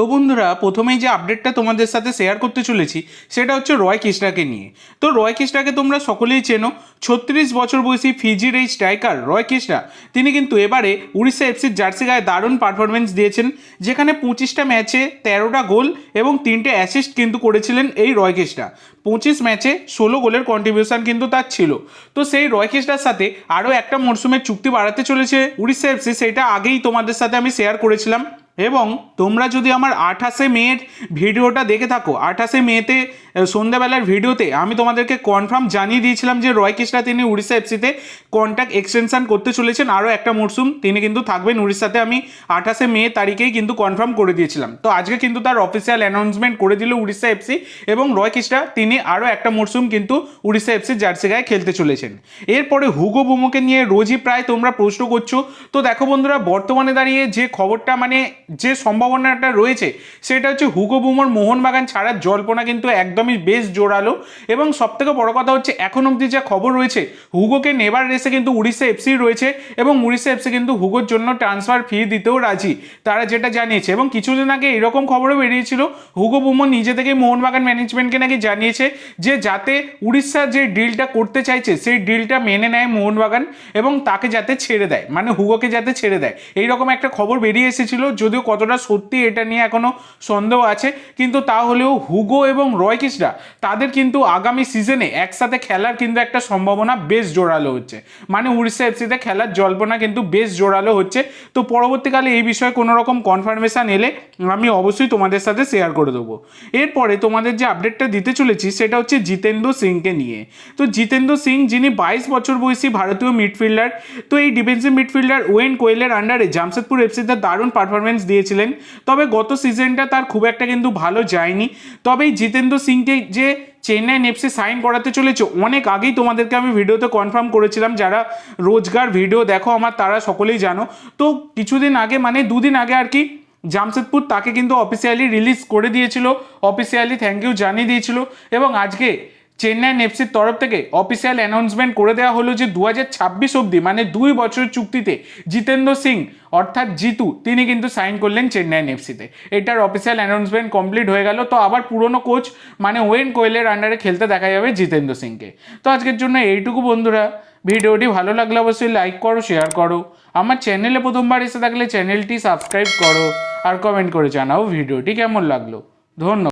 তো বন্ধুরা, প্রথমেই যে আপডেটটা তোমাদের সাথে শেয়ার করতে চলেছি, সেটা হচ্ছে রয় কৃষ্ণাকে নিয়ে। তো রয় কৃষ্ণাকে তোমরা সকলেই চেনো। ছত্রিশ বছর বয়সী ফিজির এই স্ট্রাইকার রয় কৃষ্ণা, তিনি কিন্তু এবারে উড়িষ্যা এফসির জার্সি গায়ে দারুণ পারফরমেন্স দিয়েছেন, যেখানে পঁচিশটা ম্যাচে তেরোটা গোল এবং তিনটে অ্যাসিস্ট কিন্তু করেছিলেন এই রয় কৃষ্ণা। পঁচিশ ম্যাচে ষোলো গোলের কন্ট্রিবিউশন কিন্তু তার ছিল। তো সেই রয় কৃষ্ণার সাথে আরও একটা মরশুমের চুক্তি বাড়াতে চলেছে উড়িষ্যা এফসি সেটা আগেই তোমাদের সাথে আমি শেয়ার করেছিলাম। এবং তোমরা যদি আমার আঠাশে মেয়ের ভিডিওটা দেখে থাকো, আঠাশে মেতে সন্ধ্যাবেলার ভিডিওতে আমি তোমাদেরকে কনফার্ম জানিয়ে দিয়েছিলাম যে রয় কৃষ্ণা তিনি উড়িষ্যা এফসিতে কন্ট্যাক্ট এক্সটেনশন করতে চলেছেন। আরও একটা মরশুম তিনি কিন্তু থাকবেন উড়িষ্যাতে। আমি আঠাশে মে তারিখেই কিন্তু কনফার্ম করে দিয়েছিলাম। তো আজকে কিন্তু তার অফিসিয়াল অ্যানাউন্সমেন্ট করে দিল উড়িষ্যা এফসি এবং রয় কৃষ্ণা তিনি আরও একটা মরশুম কিন্তু উড়িষ্যা এফসির জার্সি গায়ে খেলতে চলেছেন। এরপরে হুগো বুমোকে নিয়ে রোজই প্রায় তোমরা প্রশ্ন করছ। তো দেখো বন্ধুরা, বর্তমানে দাঁড়িয়ে যে খবরটা মানে যে সম্ভাবনাটা রয়েছে, সেটা হচ্ছে হুগো বুমোর মোহনবাগান ছাড়ার জল্পনা কিন্তু একদমই বেশ জোরালো। এবং সবথেকে বড় কথা হচ্ছে, এখন অবধি যা খবর রয়েছে, হুগোকে নেবার রেসে কিন্তু উড়িষ্যা এফসি রয়েছে এবং উড়িষ্যা এফসি কিন্তু হুগোর জন্য ট্রান্সফার ফি দিতেও রাজি। তারা যেটা জানিয়েছে, এবং কিছুদিন আগে এরকম খবরও বেরিয়েছিল, হুগো বুমো নিজে থেকেই মোহনবাগান ম্যানেজমেন্টকে নাকি জানিয়েছে যে, যাতে উড়িষ্যা যে ডিলটা করতে চাইছে, সেই ডিলটা মেনে নেয় মোহনবাগান এবং তাকে যাতে ছেড়ে দেয় মানে হুগোকে যাতে ছেড়ে দেয়। এইরকম একটা খবর বেরিয়ে এসেছিল, যদিও কতটা সত্যি এটা নিয়ে এখনও সন্দেহ আছে, কিন্তু তাহলেও হুগো এবং রয় কৃষ্ণা তাদের কিন্তু আগামী সিজনে একসাথে খেলার কিন্তু একটা সম্ভাবনা বেশ জোরালো হচ্ছে। মানে উড়িষ্যা এফসিতে খেলার জল্পনা কিন্তু বেশ জোরালো হচ্ছে। তো পরবর্তীকালে এই বিষয়ে কোনো রকম কনফার্মেশন এলে আমি অবশ্যই তোমাদের সাথে শেয়ার করে দেবো। এরপরে তোমাদের যে আপডেটটা দিতে চলেছি, সেটা হচ্ছে জিতেন্দ্র সিংকে নিয়ে। তো জিতেন্দ্র সিং, যিনি বাইশ বছর বয়সী ভারতীয় মিডফিল্ডার তো এই ডিফেন্সিভ মিডফিল্ডার ওয়েন কোয়েলের আন্ডারে জামশেদপুর এফসিতে দারুণ পারফরমেন্স দিয়েছিলেন। তবে গত সিজনটা তার খুব একটা কিন্তু ভালো যায়নি। তবে জিতেন্দ্র সিংকে যে চেন্নাই এফসি সাইন করাতে চলেছে, অনেক আগেই তোমাদেরকে আমি ভিডিওতে কনফার্ম করেছিলাম, যারা রোজগার ভিডিও দেখো, আমার তারা সকলেই জানো। তো কিছুদিন আগে মানে দুদিন আগে আর কি, জামশেদপুর তাকে কিন্তু অফিসিয়ালি রিলিজ করে দিয়েছিল। অফিসিয়ালি থ্যাংক ইউ জানিয়ে দিয়েছিল। এবং আজকে চেন্নাই এফসির তরফ থেকে অফিসিয়াল অ্যানাউন্সমেন্ট করে দেওয়া হলো যে দু হাজার ছাব্বিশ অব্দি মানে দুই বছরের চুক্তিতে জিতেন্দ্র সিং অর্থাৎ জিতু, তিনি কিন্তু সাইন করলেন চেন্নাই এফসিতে এটার অফিসিয়াল অ্যানাউন্সমেন্ট কমপ্লিট হয়ে গেল। তো আবার পুরনো কোচ মানে ওয়েন কোয়েলের আন্ডারে খেলতে দেখা যাবে জিতেন্দ্র সিংকে। তো আজকের জন্য এইটুকু বন্ধুরা। ভিডিওটি ভালো লাগলে অবশ্যই লাইক করো শেয়ার করো। আমার চ্যানেলে প্রথমবার এসে থাকলে চ্যানেলটি সাবস্ক্রাইব করো আর কমেন্ট করে জানাও ভিডিওটি কেমন লাগল। ধন্যবাদ।